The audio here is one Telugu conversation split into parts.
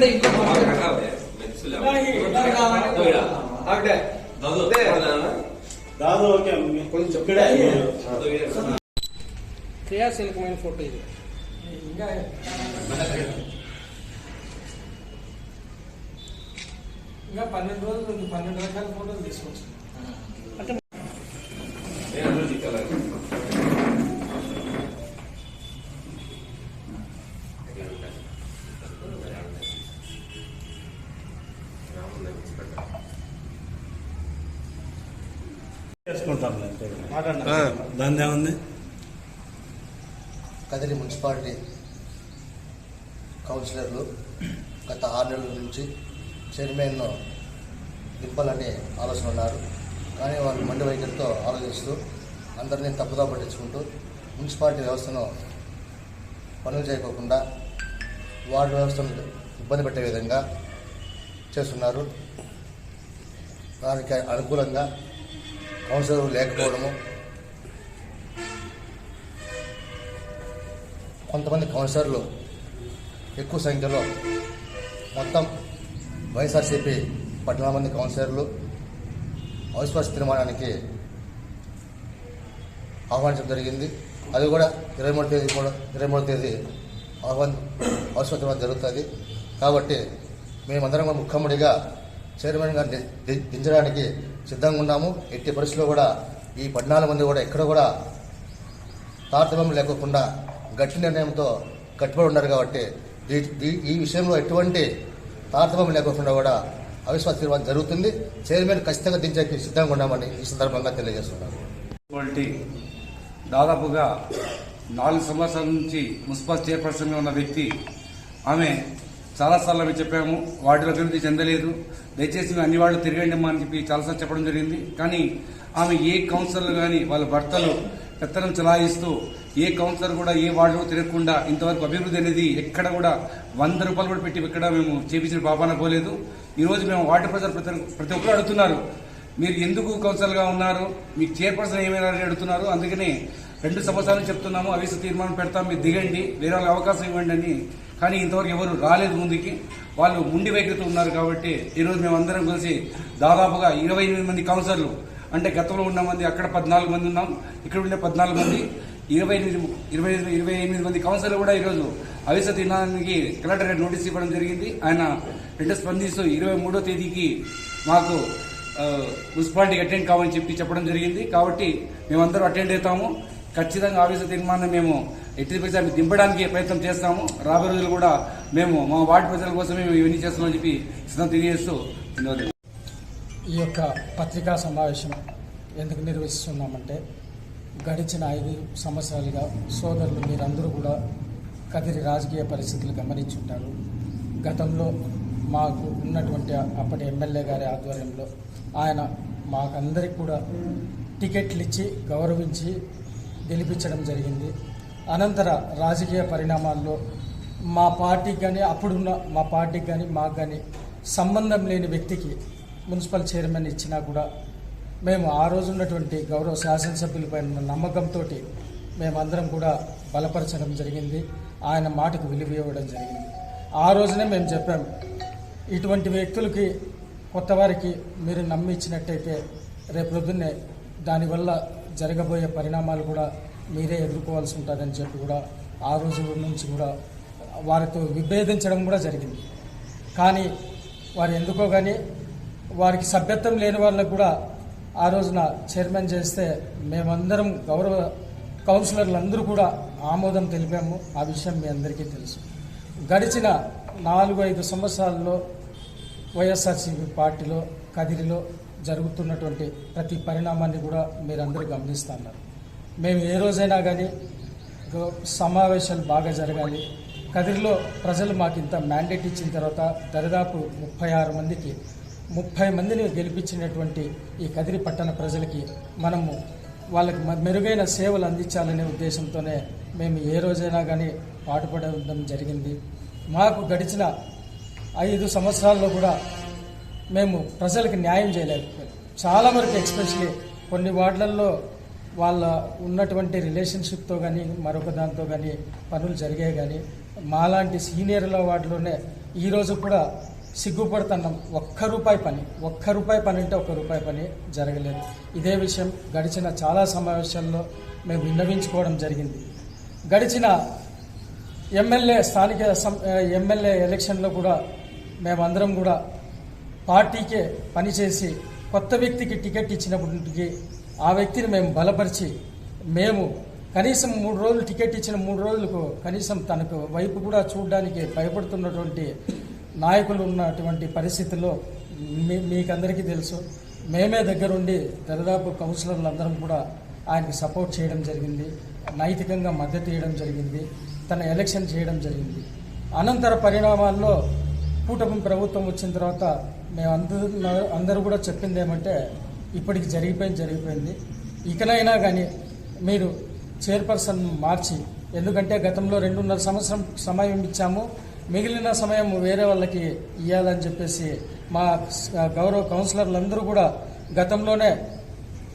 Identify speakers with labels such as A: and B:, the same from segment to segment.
A: రండి.
B: దాదాపు ఓకే కొంచెం ఇక్కడే
A: క్రియాశీలకమైన ఫోటో ఇది
C: ఇంకా పన్నెండు రోజులు ఉంది పన్నెండు రకాల ఫోటోలు తీసుకోవచ్చు
B: దాని ఏముంది?
D: కదిరి మున్సిపాలిటీ కౌన్సిలర్లు గత ఆరు నెలల నుంచి చైర్మన్ను దింపాలని ఆలోచన ఉన్నారు. కానీ వాళ్ళు మండి వైఖరితో ఆలోచిస్తూ అందరినీ తప్పుదా పట్టించుకుంటూ మున్సిపాలిటీ వ్యవస్థను పనులు చేయకోకుండా వార్డు వ్యవస్థను ఇబ్బంది పెట్టే విధంగా చేస్తున్నారు. దానికి అనుకూలంగా అవసరం లేకపోవడము. కొంతమంది కౌన్సిలర్లు ఎక్కువ సంఖ్యలో మొత్తం వైఎస్ఆర్సీపీ పద్నాలుగు మంది కౌన్సిలర్లు అవిశ్వాస తీర్మానానికి ఆహ్వానించడం జరిగింది. అది కూడా ఇరవై మూడు తేదీ కూడా ఇరవై మూడు తేదీ ఆహ్వాన్ అవిశ్వాస తీర్మానం జరుగుతుంది. కాబట్టి మేమందరం కూడా ముఖ్యముడిగా చైర్మన్ గారిని దించడానికి సిద్ధంగా ఉన్నాము. ఎట్టి పరిస్థితుల్లో కూడా ఈ పద్నాలుగు మంది కూడా ఎక్కడ కూడా తారతమ్యం లేకోకుండా గట్టి నిర్ణయంతో కట్టుబడి ఉన్నారు కాబట్టి ఈ- ఈ- విషయంలో ఎటువంటి తారతమ్యం లేకోకుండా కూడా అవిశ్వాస తీర్మానం జరుగుతుంది. చైర్మన్ ఖచ్చితంగా దించడానికి సిద్ధంగా ఉన్నామని ఈ సందర్భంగా తెలియజేస్తున్నాను.
E: దాదాపుగా నాలుగు సంవత్సరాల నుంచి మున్సిపల్ చైర్పర్సన్గా ఉన్న వ్యక్తి ఆమె చాలాసార్లు అవి చెప్పాము. వాటిలో అభివృద్ధి చెందలేదు. దయచేసి అన్ని వాళ్ళు తిరగండి అమ్మా అని చెప్పి చాలాసార్లు చెప్పడం జరిగింది. కానీ ఆమె ఏ కౌన్సిలర్లు కానీ వాళ్ళ భర్తలు పెత్తనం చలాయిస్తూ ఏ కౌన్సిలర్ కూడా ఏ వార్డులో తిరగకుండా ఇంతవరకు అభివృద్ధి అనేది ఎక్కడ కూడా వంద రూపాయలు కూడా పెట్టి ఎక్కడ మేము చేపించిన పాపాన పోలేదు. ఈరోజు మేము వార్డు ప్రజలు ప్రతి ప్రతి ఒక్కరు అడుగుతున్నారు. మీరు ఎందుకు కౌన్సిలర్గా ఉన్నారు? మీకు చైర్పర్సన్ ఏమైనా అడుగుతున్నారు. అందుకని రెండు సంవత్సరాలు చెప్తున్నాము. అవిశ్వ తీర్మానం పెడతాం. మీరు దిగండి. వేరే వాళ్ళకి అవకాశం ఇవ్వండి అని కానీ ఇంతవరకు ఎవరు రాలేదు ముందుకి. వాళ్ళు ముండి వైఖరితో ఉన్నారు కాబట్టి ఈరోజు మేమందరం కలిసి దాదాపుగా ఇరవై ఎనిమిది మంది కౌన్సిలర్లు అంటే గతంలో ఉన్న మంది అక్కడ పద్నాలుగు మంది ఉన్నాం ఇక్కడ ఉండే పద్నాలుగు మంది ఇరవై ఎనిమిది ఇరవై ఎనిమిది ఇరవై ఎనిమిది మంది కౌన్సిలర్లు కూడా ఈరోజు అవిశ్వ దినానికి కలెక్టర్ గారు నోటీస్ ఇవ్వడం జరిగింది. ఆయన రెండు స్పందిస్తూ ఇరవై మూడో తేదీకి మాకు మున్సిపాలిటీకి అటెండ్ కావాలని చెప్పి చెప్పడం జరిగింది. కాబట్టి మేమందరం అటెండ్ అవుతాము. ఖచ్చితంగా ఆఫీసు తీర్మానం మేము ఎట్టి పరిస్థితి దింపడానికి ప్రయత్నం చేస్తాము. రాబోయే రోజులు కూడా మేము మా వార్డు ప్రజల కోసమే మేము ఇవన్నీ చేస్తామని చెప్పి సిద్ధం తెలియజేస్తూ ధన్యవాదాలు.
C: ఈ యొక్క పత్రికా సమావేశం ఎందుకు నిర్వహిస్తున్నామంటే గడిచిన ఐదు సంవత్సరాలుగా సోదరులు మీరందరూ కూడా కదిరి రాజకీయ పరిస్థితులు గమనించుంటారు గతంలో మాకు ఉన్నటువంటి అప్పటి ఎమ్మెల్యే గారి ఆధ్వర్యంలో ఆయన మాకందరికి కూడా టికెట్లు ఇచ్చి గౌరవించి గెలిపించడం జరిగింది. అనంతర రాజకీయ పరిణామాల్లో మా పార్టీకి కానీ అప్పుడున్న మా పార్టీకి కానీ మాకు కానీ సంబంధం లేని వ్యక్తికి మున్సిపల్ చైర్మన్ ఇచ్చినా కూడా మేము ఆ రోజు ఉన్నటువంటి గౌరవ శాసనసభ్యులపై ఉన్న నమ్మకంతో మేమందరం కూడా బలపరచడం జరిగింది. ఆయన మాటకు విలువ ఇవ్వడం జరిగింది. ఆ రోజునే మేము చెప్పాము ఇటువంటి వ్యక్తులకి కొత్త వారికి మీరు నమ్మి ఇచ్చినట్టయితే రేపు పొద్దున్నే దానివల్ల జరగబోయే పరిణామాలు కూడా మీరే ఎదుర్కోవాల్సి ఉంటుందని చెప్పి కూడా ఆ రోజు నుంచి కూడా వారితో విభేదించడం కూడా జరిగింది. కానీ వారు ఎందుకో కానీ వారికి సభ్యత్వం లేని వాళ్ళకు కూడా ఆ రోజున చైర్మన్ చేస్తే మేమందరం గౌరవ కౌన్సిలర్లు అందరూ కూడా ఆమోదం తెలిపాము. ఆ విషయం మీ అందరికీ తెలుసు. గడిచిన నాలుగు ఐదు సంవత్సరాల్లో వైఎస్ఆర్సీపీ పార్టీలో కదిరిలో జరుగుతున్నటువంటి ప్రతి పరిణామాన్ని కూడా మీరందరూ గమనిస్తున్నారు మేము ఏ రోజైనా కానీ సమావేశాలు బాగా జరగాలి. కదిరిలో ప్రజలు మాకు ఇంత మ్యాండేట్ ఇచ్చిన తర్వాత దరిదాపు ముప్పై ఆరు మందికి ముప్పై మందిని గెలిపించినటువంటి ఈ కదిరి పట్టణ ప్రజలకి మనము వాళ్ళకి మ- మెరుగైన సేవలు అందించాలనే ఉద్దేశంతోనే మేము ఏ రోజైనా కానీ పాటుపడడం జరిగింది. మాకు గడిచిన ఐదు సంవత్సరాల్లో కూడా మేము ప్రజలకు న్యాయం చేయలేకపోయాం చాలా వరకు ఎక్స్పెషలీ కొన్ని వార్డులలో వాళ్ళ ఉన్నటువంటి రిలేషన్షిప్తో కానీ మరొక దాంతో కానీ పనులు జరిగాయి కానీ మాలాంటి సీనియర్ల వాటిలోనే ఈరోజు కూడా సిగ్గుపడుతున్నాం. ఒక్క రూపాయి పని ఒక్క రూపాయి పని అంటే ఒక్క రూపాయి పని జరగలేదు. ఇదే విషయం గడిచిన చాలా సమావేశాల్లో మేము విన్నవించుకోవడం జరిగింది. గడిచిన ఎమ్మెల్యే స్థానిక సం- ఎమ్మెల్యే ఎలక్షన్లో కూడా మేమందరం కూడా పార్టీకే పనిచేసి కొత్త వ్యక్తికి టికెట్ ఇచ్చినప్పటికీ ఆ వ్యక్తిని మేము బలపరిచి మేము కనీసం మూడు రోజులు టికెట్ ఇచ్చిన మూడు రోజులకు కనీసం తనకు వైపు కూడా చూడడానికి భయపడుతున్నటువంటి నాయకులు ఉన్నటువంటి పరిస్థితుల్లో మీ మీకందరికీ తెలుసు. మేమే దగ్గరుండి దరిదాపు కౌన్సిలర్లు అందరం కూడా ఆయనకి సపోర్ట్ చేయడం జరిగింది. నైతికంగా మద్దతు ఇవ్వడం జరిగింది. తన ఎలక్షన్ చేయడం జరిగింది. అనంతర పరిణామాల్లో కూటమి ప్రభుత్వం వచ్చిన తర్వాత మేము అందరూ అందరూ కూడా చెప్పింది ఏమంటే ఇప్పటికి జరిగిపోయింది జరిగిపోయింది. ఇకనైనా కానీ మీరు చైర్పర్సన్ మార్చి ఎందుకంటే గతంలో రెండున్నర సంవత్సరం సమయం ఇచ్చాము. మిగిలిన సమయం వేరే వాళ్ళకి ఇవ్వాలని చెప్పేసి మా గౌరవ కౌన్సిలర్లు అందరూ కూడా గతంలోనే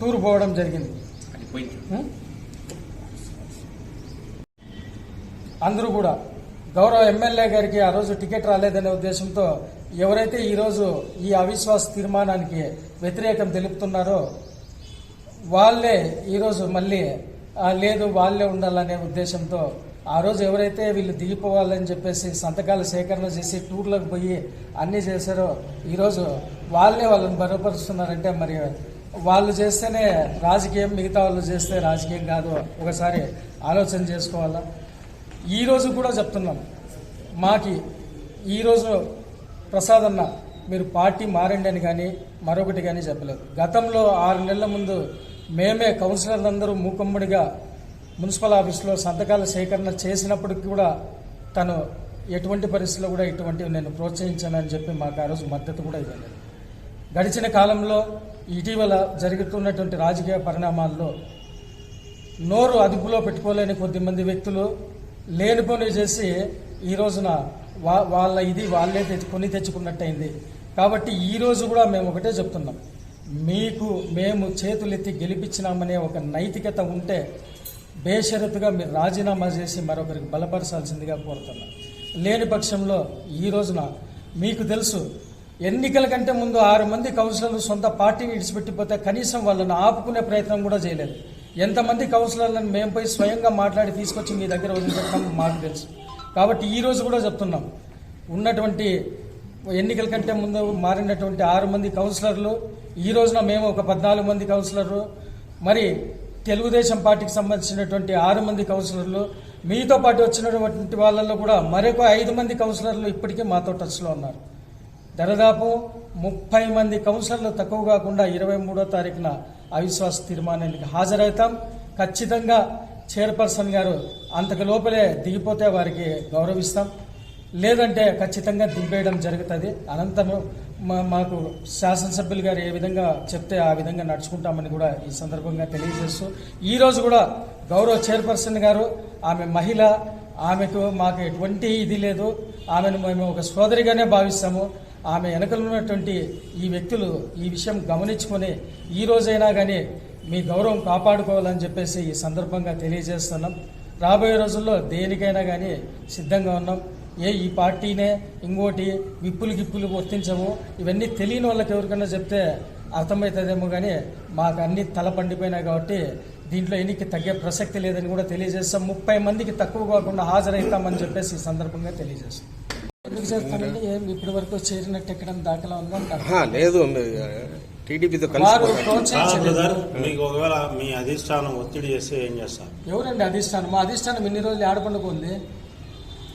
C: టూర్ పోవడం జరిగింది? అందరూ కూడా గౌరవ ఎమ్మెల్యే గారికి ఆ రోజు టికెట్ రాలేదనే ఉద్దేశంతో ఎవరైతే ఈరోజు ఈ అవిశ్వాస తీర్మానానికి వ్యతిరేకం తెలుపుతున్నారో వాళ్ళే ఈరోజు మళ్ళీ లేదు వాళ్ళే ఉండాలనే ఉద్దేశంతో ఆ రోజు ఎవరైతే వీళ్ళు దిగిపోవాలని చెప్పేసి సంతకాల సేకరణ చేసి టూర్లకు పోయి అన్నీ చేశారో ఈరోజు వాళ్ళే వాళ్ళని బలపరుస్తున్నారంటే మరి వాళ్ళు చేస్తేనే రాజకీయం మిగతా వాళ్ళు చేస్తే రాజకీయం కాదు. ఒకసారి ఆలోచన చేసుకోవాలా? ఈరోజు కూడా చెప్తున్నాం. మాకి ఈరోజు ప్రసాద్ అన్న మీరు పార్టీ మారండి అని కానీ మరొకటి కానీ చెప్పలేదు. గతంలో ఆరు నెలల ముందు మేమే కౌన్సిలర్లందరూ మూకమ్మడిగా మున్సిపల్ ఆఫీస్లో సంతకాల సేకరణ చేసినప్పటికి కూడా తను ఎటువంటి పరిస్థితుల్లో కూడా ఇటువంటివి నేను ప్రోత్సహించానని చెప్పి మాకు ఆ రోజు మద్దతు కూడా ఇవ్వలేదు. గడిచిన కాలంలో ఇటీవల జరుగుతున్నటువంటి రాజకీయ పరిణామాల్లో నోరు అదుపులో పెట్టుకోలేని కొద్దిమంది వ్యక్తులు లేనిపోని చేసి ఈ రోజున వా వాళ్ళ ఇది వాళ్ళే తెచ్చు కొని తెచ్చుకున్నట్టయింది. కాబట్టి ఈరోజు కూడా మేము ఒకటే చెప్తున్నాం. మీకు మేము చేతులెత్తి గెలిపించినామనే ఒక నైతికత ఉంటే బేషరతుగా మీరు రాజీనామా చేసి మరొకరికి బలపరచాల్సిందిగా కోరుతున్నాం. లేని పక్షంలో ఈ రోజున మీకు తెలుసు ఎన్నికల కంటే ముందు ఆరు మంది కౌన్సిలర్లు సొంత పార్టీని విడిచిపెట్టిపోతే కనీసం వాళ్ళని ఆపుకునే ప్రయత్నం కూడా చేయలేదు. ఎంతమంది కౌన్సిలర్లను మేము పోయి స్వయంగా మాట్లాడి తీసుకొచ్చి మీ దగ్గర వదిలిపెట్టడం మాకు తెలుసు. కాబట్టి ఈరోజు కూడా చెప్తున్నాం. ఉన్నటువంటి ఎన్నికల కంటే ముందు మారినటువంటి ఆరు మంది కౌన్సిలర్లు ఈ రోజున మేము ఒక పద్నాలుగు మంది కౌన్సిలర్లు మరి తెలుగుదేశం పార్టీకి సంబంధించినటువంటి ఆరు మంది కౌన్సిలర్లు మీతో పాటు వచ్చినటువంటి వాళ్ళల్లో కూడా మరొక ఐదు మంది కౌన్సిలర్లు ఇప్పటికే మాతో టచ్లో ఉన్నారు. దరిదాపు ముప్పై మంది కౌన్సిలర్లు తక్కువ కాకుండా ఇరవై మూడో తారీఖున అవిశ్వాస తీర్మానానికి హాజరవుతాం. ఖచ్చితంగా చైర్పర్సన్ గారు అంతకు లోపలే దిగిపోతే వారికి గౌరవిస్తాం. లేదంటే ఖచ్చితంగా దింపేయడం జరుగుతుంది. అనంతరం మా- మాకు శాసనసభ్యులు గారు ఏ విధంగా చెప్తే ఆ విధంగా నడుచుకుంటామని కూడా ఈ సందర్భంగా తెలియజేస్తూ ఈరోజు కూడా గౌరవ చైర్పర్సన్ గారు ఆమె మహిళ ఆమెకు మాకు ఎటువంటి ఇది లేదు. ఆమెను మేము ఒక సోదరిగానే భావిస్తాము. ఆమె వెనకలు ఉన్నటువంటి ఈ వ్యక్తులు ఈ విషయం గమనించుకొని ఈ రోజైనా కానీ మీ గౌరవం కాపాడుకోవాలని చెప్పేసి ఈ సందర్భంగా తెలియజేస్తున్నాం. రాబోయే రోజుల్లో దేనికైనా కానీ సిద్ధంగా ఉన్నాం. ఏ ఈ పార్టీనే ఇంకోటి విప్పులు గిప్పులు వర్తించము ఇవన్నీ తెలియని వాళ్ళకి ఎవరికైనా చెప్తే అర్థమవుతుందేమో కానీ మాకు అన్ని తల పండిపోయినాయి కాబట్టి దీంట్లో ఎన్నిక తగ్గే ప్రసక్తి లేదని కూడా తెలియజేస్తాం. ముప్పై మందికి తక్కువ కాకుండా హాజరవుతామని చెప్పేసి ఈ సందర్భంగా తెలియజేస్తాం. ఎందుకు చేస్తానండి ఏం ఇప్పటి వరకు చేరినట్టు ఎక్కడ దాఖలా
F: ఉందా? లేదు. టీడీపీతో
C: వారు
F: కలిసి
B: ఆ,
C: ప్రోత్సహించలేదు
B: బ్రదర్ మీకు ఒకవేళ మీ అధిష్టానం ఒత్తిడి చేస్తే ఏం చేస్తారు?
C: ఎవరండి అధిష్టానం? మా అధిష్టానం ఇన్ని రోజులు ఆడపండుగ ఉంది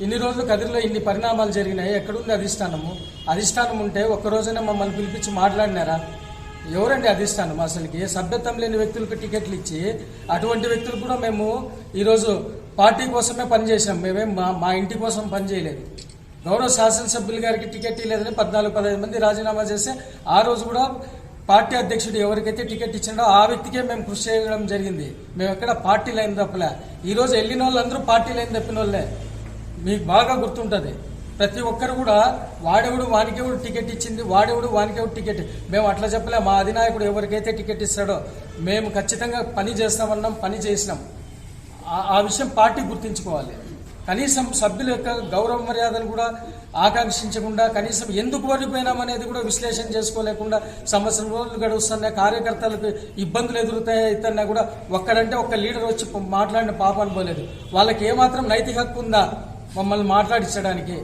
C: ఇన్ని రోజులు కదిరిలో ఇన్ని పరిణామాలు జరిగినాయి. ఎక్కడుంది అధిష్టానము? అధిష్టానం ఉంటే ఒక్క రోజైనా మమ్మల్ని పిలిపించి మాట్లాడినారా? ఎవరండి అధిష్టానం? అసలుకి సభ్యత్వం లేని వ్యక్తులకు టికెట్లు ఇచ్చి అటువంటి వ్యక్తులు కూడా మేము ఈరోజు పార్టీ కోసమే పనిచేసాం మేమేం మా మా ఇంటి కోసం పనిచేయలేదు. గౌరవ శాసనసభ్యులు గారికి టికెట్ ఇవ్వలేదని పద్నాలుగు పదహైదు మంది రాజీనామా చేస్తే ఆ రోజు కూడా పార్టీ అధ్యక్షుడు ఎవరికైతే టికెట్ ఇచ్చిండో ఆ వ్యక్తికే మేము కృషి చేయడం జరిగింది. మేము ఎక్కడ పార్టీ లైన్ తప్పలే. ఈరోజు వెళ్ళిన వాళ్ళందరూ పార్టీ లైన్ తప్పిన వాళ్ళే. మీకు బాగా గుర్తుంటుంది. ప్రతి ఒక్కరు కూడా వాడెవడు వానికెవడు టికెట్ ఇచ్చింది వాడెవడు వానికెవడు టికెట్. మేము అట్లా చెప్పలే. మా అధినాయకుడు ఎవరికైతే టికెట్ ఇస్తాడో మేము ఖచ్చితంగా పని చేస్తామన్నాం పని చేసినాం. ఆ- ఆ విషయం పార్టీ గుర్తించుకోవాలి. కనీసం సభ్యుల యొక్క గౌరవ మర్యాదలు కూడా ఆకాంక్షించకుండా కనీసం ఎందుకు ఓడిపోయినామనేది కూడా విశ్లేషణ చేసుకోలేకుండా సంవత్సరం రోజులు గడుస్తున్న కార్యకర్తలకు ఇబ్బందులు ఎదురుతాయితన్నా కూడా ఒక్కడంటే ఒక్క లీడర్ వచ్చి మాట్లాడిన పాప అనుకోలేదు. వాళ్ళకి ఏమాత్రం నైతిక హక్కు ఉందా? మమ్మల్ని మాట్లాడించడానికి.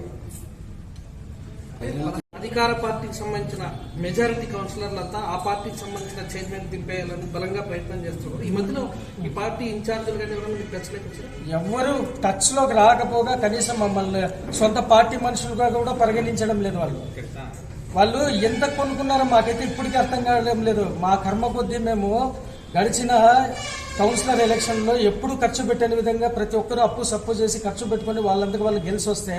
A: అధికార పార్టీకి సంబంధించిన మెజారిటీ కౌన్సిలర్లంతా ఆ పార్టీకి సంబంధించిన చైర్మన్ దింపేయాలని బలంగా ప్రయత్నం చేస్తున్నారు. ఈ మధ్యలో ఈ పార్టీ ఇన్ఛార్జీలు కానీ ఎవరైనా మీకు టచ్లోకి
C: టచ్లోకి రాకపోగా కనీసం మమ్మల్ని సొంత పార్టీ మనుషులుగా కూడా పరిగణించడం లేదు వాళ్ళు. వాళ్ళు ఎంత కొనుక్కున్నారో మాకైతే ఇప్పటికీ అర్థం కావడం లేదు. మా కర్మ కొద్దీ మేము గడిచిన కౌన్సిలర్ ఎలక్షన్లో ఎప్పుడు ఖర్చు పెట్టని విధంగా ప్రతి ఒక్కరూ అప్పు సప్పు చేసి ఖర్చు పెట్టుకొని వాళ్ళందరికీ వాళ్ళు గెలిచి వస్తే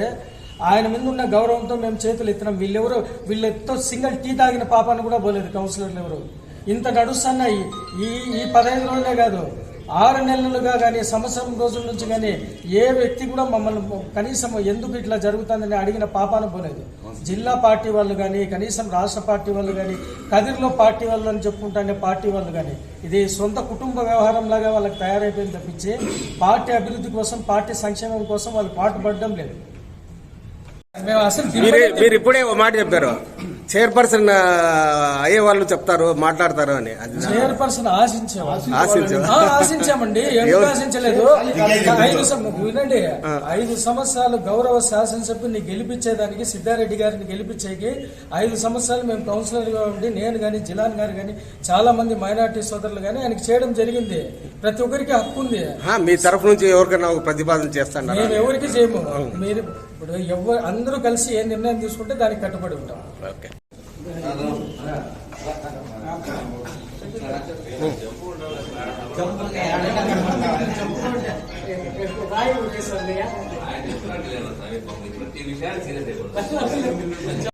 C: ఆయన మీద ఉన్న గౌరవంతో మేము చేతులు ఎత్తినాం. వీళ్ళెవరు? వీళ్ళెత్తో సింగిల్ టీ తాగిన పాపాన్ని కూడా పోలేదు కౌన్సిలర్లు ఎవరు? ఇంత నడుస్తున్న ఈ ఈ- పదహైదు రోజులే కాదు ఆరు నెలలుగా కానీ సంవత్సరం రోజుల నుంచి కానీ ఏ వ్యక్తి కూడా మమ్మల్ని కనీసం ఎందుకు ఇట్లా జరుగుతుందని అడిగిన పాపాన పోలేదు. జిల్లా పార్టీ వాళ్ళు కానీ కనీసం రాష్ట్ర పార్టీ వాళ్ళు కానీ కదిరిలో పార్టీ వాళ్ళు అని చెప్పుకుంటానే పార్టీ వాళ్ళు కానీ ఇది సొంత కుటుంబ వ్యవహారం లాగా వాళ్ళకి తయారైపోయింది తప్పించి పార్టీ అభివృద్ధి కోసం పార్టీ సంక్షేమం కోసం వాళ్ళు పాటుపడడం లేదు.
F: మీరు ఇప్పుడే ఒక మాట చెప్పారు. చైర్పర్సన్ అయ్యే వాళ్ళు చెప్తారు మాట్లాడతారు అని.
C: చైర్పర్సన్ ఆశించామండి? ఆశించలేదు? వినండి. ఐదు సంవత్సరాలు గౌరవ శాసనసభ్యుని గెలిపించేదానికి సిద్ధారెడ్డి గారిని గెలిపించేకి ఐదు సంవత్సరాలు మేము కౌన్సిలర్గా ఉండి నేను కానీ జిలాన్ గారు కానీ చాలా మంది మైనార్టీ సోదరులు కానీ ఆయనకి చేయడం జరిగింది. ప్రతి ఒక్కరికి హక్కు ఉంది.
F: మీ తరఫు నుంచి ఎవరికైనా ఒక ప్రతిపాదన చేస్తాను
C: మేము ఎవరికి చేయము. మీరు ఇప్పుడు ఎవరు అందరూ కలిసి ఏ నిర్ణయం తీసుకుంటే దానికి కట్టుబడి ఉంటాం.
F: ఓకే.
G: విషయాన్ని సీరియస్ అయిపోతుంది